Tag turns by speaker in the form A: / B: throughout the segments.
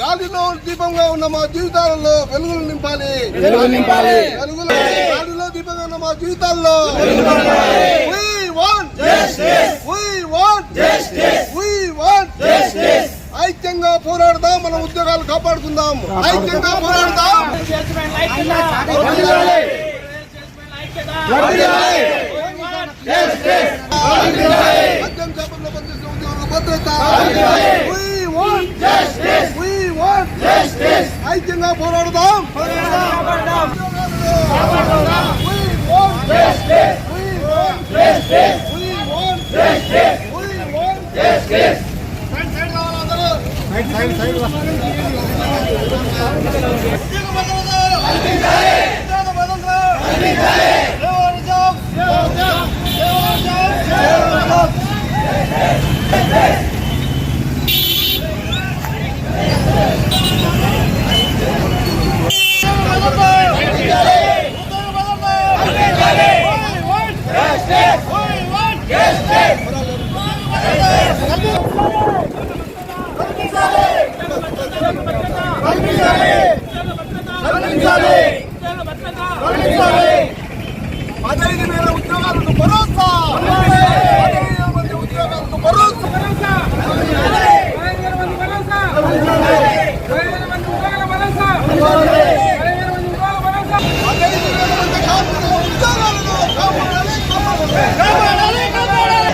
A: గాలిలో దీపంగా ఉన్న మా జీవితాలలో వెలుగులు నింపాలి.
B: నింపాలి.
A: వెలుగులు గాలిలో దీపంగా ఉన్న మా జీవితాల్లో ఐక్యంగా పోరాడదాం మన ఉద్యోగాలు కాపాడుకుందాం. ఐక్యంగా పోరాడదాం. ఐక్యంగా పోరాడదాం We want We want We want We want సైడ్ సైడ్ కావాలి అందరూ. ఉద్యోగ భద్రత. ఉద్యోగ భద్రత. దేవాలయం. దేవాలయం. దేవాలయం. పదహైదు వేల ఉద్యోగాలకు భరోసా పదహైదు మంది ఉద్యోగాలకు భరోసా పదహైదు వేల మంది కార్మికుల ఉద్యోగాలను కాపాడాలి కాపాడాలి కాపాడాలి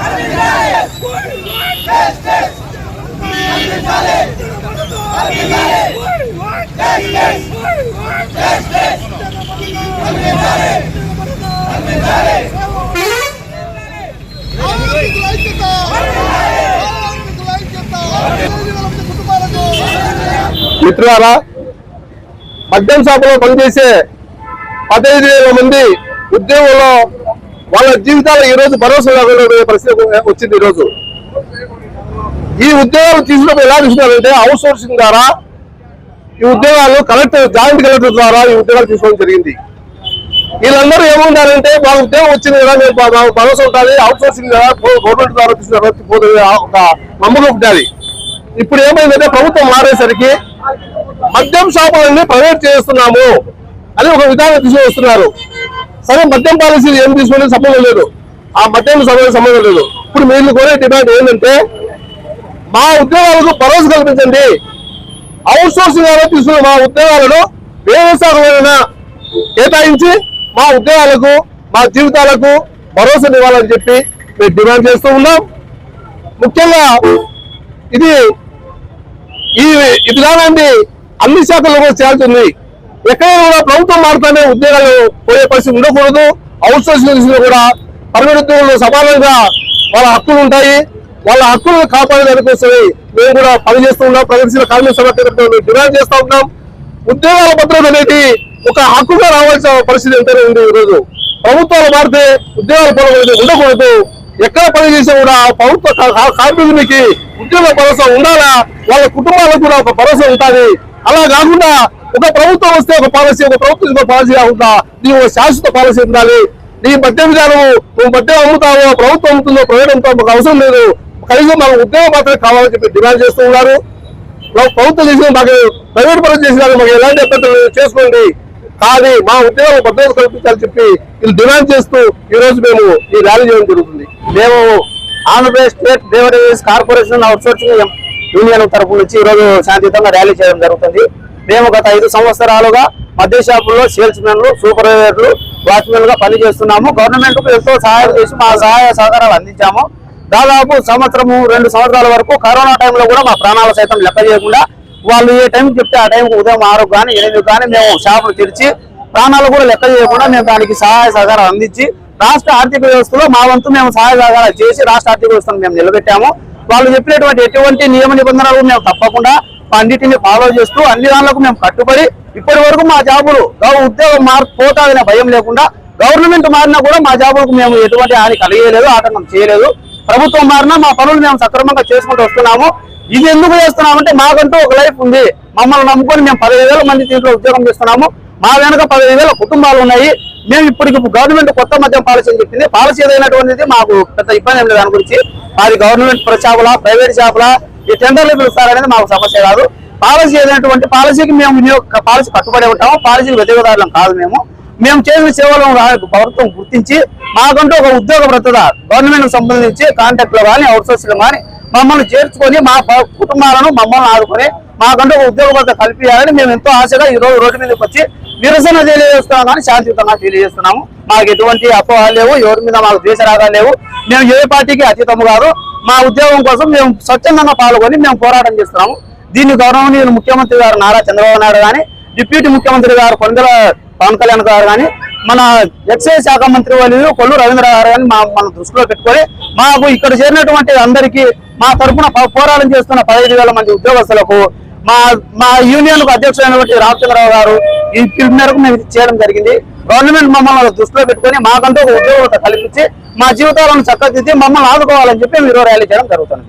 A: కార్మికుల
C: మిత్రులారా మద్యం షాపులో పనిచేసే పదహైదు వేల మంది ఉద్యోగుల్లో వాళ్ళ జీవితాలు ఈ రోజు భరోసా లేకుండా పరిస్థితి వచ్చింది ఈ రోజు. ఈ ఉద్యోగాలు తీసుకున్నప్పుడు ఎలా తీసుకున్నారంటే అవుట్ సోర్సింగ్ ద్వారా ఈ ఉద్యోగాలు కలెక్టర్ జాయింట్ కలెక్టర్ ద్వారా ఈ ఉద్యోగాలు తీసుకోవడం జరిగింది. వీళ్ళందరూ ఏముంటారంటే మా ఉద్యోగం వచ్చింది కదా మేము భరోసా ఉంటుంది అవుట్ సోర్సింగ్ గవర్నమెంట్ ద్వారా తీసుకున్న ఒక నమ్మకం ఉంటుంది. ఇప్పుడు ఏమైందంటే ప్రభుత్వం మారేసరికి మద్యం షాపులన్నీ ప్రైవేట్ చేస్తున్నాము అని ఒక విధానం తీసుకొస్తున్నారు. సరే మద్యం పాలసీ ఏం తీసుకునే సంబంధం లేదు. ఆ మద్యం సంబంధం సంబంధం లేదు. ఇప్పుడు మీరు కూడా డిమాండ్ ఏంటంటే మా ఉద్యోగాలకు భరోసా కల్పించండి. అవుట్ సోర్సింగ్ ద్వారా తీసుకున్న మా ఉద్యోగాలను వేరే శాఖమైన కేటాయించి మా ఉద్యోగాలకు మా జీవితాలకు భరోసా ఇవ్వాలని చెప్పి మేము డిమాండ్ చేస్తూ ఉన్నాం. ముఖ్యంగా ఇది ఈ ఈ విధానాన్ని అన్ని శాఖల్లో కూడా చేయాల్సింది ఎక్కడైనా కూడా ప్రభుత్వం మారుతానే ఉద్యోగాలు పోయే పరిస్థితి ఉండకూడదు. అవుట్ సోర్సింగ్ కూడా పర్మనెంట్ ఉద్యోగులు సమానంగా వాళ్ళ హక్కులు ఉంటాయి. వాళ్ళ హక్కులను కాపాడేదాని కోసమే మేము కూడా పనిచేస్తూ ఉన్నాం. ప్రగతిశీల కార్మిక సభ డిమాండ్ చేస్తూ ఉన్నాం. ఉద్యోగాల భద్రత అనేది ఒక హక్కుగా రావాల్సిన పరిస్థితి ఎంతైనా ఉంది ఈరోజు. ప్రభుత్వాలు మారితే ఉద్యోగాల పొరపాటు ఉండకూడదు. ఎక్కడ పని చేసినా కూడా ప్రభుత్వ కా- కార్మికునికి ఉద్యోగ భరోసా ఉండాలా? వాళ్ళ కుటుంబాలకు కూడా ఒక భరోసా ఉంటుంది. అలా కాకుండా ఒక ప్రభుత్వం వస్తే ఒక పాలసీ ఒక ప్రభుత్వం ఇంకో పాలసీ కాకుండా నీ ఒక శాశ్వత పాలసీ ఉండాలి. నీ మధ్య విధానము నువ్వు మధ్య అమ్ముతావో ప్రభుత్వం అమ్ముతుందో ప్రైవేట్ అవసరం లేదు. కనీసం మాకు ఉద్యోగం మాత్రమే కావాలని చెప్పి డిమాండ్ చేస్తూ ఉన్నారు. మాకు ప్రభుత్వం చేసిన మాకు ప్రైవేట్ పనులు చేసిన మాకు ఎలాంటి అభ్యంతరం చేసుకోండి. కానీ మా ఉద్యోగం భద్రత కల్పించాలని చెప్పి వీళ్ళు డిమాండ్ చేస్తూ ఈ రోజు మేము ఈ ర్యాలీ చేయడం జరుగుతుంది.
B: మేము Andhra Pradesh state beverage corporation outsourcing union తరపు నుంచి ఈ రోజు శాంతియుతంగా ర్యాలీ చేయడం జరుగుతుంది. మేము గత ఐదు సంవత్సరాలుగా మద్య షాపుల్లో సేల్స్ మెన్లు సూపర్వైజర్లు వాచ్మెన్లుగా పనిచేస్తున్నాము. గవర్నమెంట్కు ఎంతో సహాయం చేసి మా సహాయ సహకారాలు అందించాము. దాదాపు సంవత్సరము రెండు సంవత్సరాల వరకు కరోనా టైంలో కూడా మా ప్రాణాలు సైతం లెక్క చేయకుండా వాళ్ళు ఏ టైం చెప్తే ఆ టైంకి ఉదయం ఆరు కానీ ఎనిమిది కానీ మేము షాపులు తెరిచి ప్రాణాలు కూడా లెక్క చేయకుండా మేము దానికి సహాయ సహకారం అందించి రాష్ట్ర ఆర్థిక వ్యవస్థలో మా వంతు మేము సహాయ సహకారాలు చేసి రాష్ట్ర ఆర్థిక వ్యవస్థను మేము నిలబెట్టాము. వాళ్ళు చెప్పినటువంటి ఎటువంటి నియమ నిబంధనలు మేము తప్పకుండా అన్నిటిని ఫాలో చేస్తూ అన్ని దానిలకు మేము కట్టుబడి ఇప్పటి వరకు మా జాబులు ఉద్యోగం మార్పు పోతాదనే భయం లేకుండా గవర్నమెంట్ మారినా కూడా మా జాబులకు మేము ఎటువంటి హాని కలిగలేదు ఆటంకం చేయలేదు. ప్రభుత్వం మారినా మా పనులు మేము సక్రమంగా చేసుకుంటూ వస్తున్నాము. ఇది ఎందుకు చేస్తున్నామంటే మాకంటూ ఒక లైఫ్ ఉంది. మమ్మల్ని నమ్ముకొని మేము పదిహేను వేల మంది దీంట్లో ఉద్యోగం చేస్తున్నాము. మా వెనక పదిహేను వేల కుటుంబాలు ఉన్నాయి. మేము ఇప్పటికి గవర్నమెంట్ కొత్త మద్యం పాలసీ అని చెప్పింది. పాలసీ ఏదైనటువంటిది మాకు పెద్ద ఇబ్బంది ఏం లేదు దాని గురించి. మాది గవర్నమెంట్ షాపులా ప్రైవేట్ షాపులా. ఈ టెండర్లు పిలుస్తారనేది మాకు సమస్య కాదు. పాలసీ ఏదైనటువంటి పాలసీకి మేము వినియోగ పాలసీ కట్టుబడి ఉంటాము. పాలసీకి వ్యతిరేకదారులం కాదు మేము. మేము చేసిన సేవలను ప్రభుత్వం గుర్తించి మాకంటూ ఒక ఉద్యోగ భద్రత గవర్నమెంట్ సంబంధించి కాంట్రాక్ట్లో కానీ అవుట్సోర్స్లో కానీ మమ్మల్ని చేర్చుకొని మా కుటుంబాలను మమ్మల్ని ఆదుకొని మాకంటూ ఒక ఉద్యోగ భద్రత కల్పించాలని మేము ఎంతో ఆశగా ఈ రోజు రోడ్డు మీదకి వచ్చి నిరసన తెలియజేస్తున్నాం కానీ శాంతియుతంగా తెలియజేస్తున్నాము. మాకు ఎటువంటి అపోహలు లేవు ఎవరి మీద మాకు ద్వేషరాగాలు లేవు. మేము ఏ పార్టీకి అతీతము కాదు. మా ఉద్యోగం కోసం మేము స్వచ్ఛందంగా పాల్గొని మేము పోరాటం చేస్తున్నాము. దీన్ని గౌరవనీయులు ముఖ్యమంత్రి గారు నారా చంద్రబాబు నాయుడు గాని డిప్యూటీ ముఖ్యమంత్రి గారు కొండల పవన్ కళ్యాణ్ గారు కానీ మన ఎక్సైజ్ శాఖ మంత్రి వాళ్ళు కొల్లు రవీంద్ర గారు కానీ మా మన దృష్టిలో పెట్టుకొని మాకు ఇక్కడ చేరినటువంటి అందరికీ మా తరఫున పోరాటం చేస్తున్న పదహైదు వేల మంది ఉద్యోగస్తులకు మా మా యూనియన్కు అధ్యక్షుడైనటువంటి రామచంద్రరావు గారు ఈ పిలుపు మేరకు మేము ఇది చేయడం జరిగింది. గవర్నమెంట్ మమ్మల్ని దృష్టిలో పెట్టుకొని మాకంటూ ఒక ఉద్యోగత కల్పించి మా జీవితాలను చక్కదిద్ది మమ్మల్ని ఆదుకోవాలని చెప్పి మీరు ర్యాలీ చేయడం జరుగుతుంది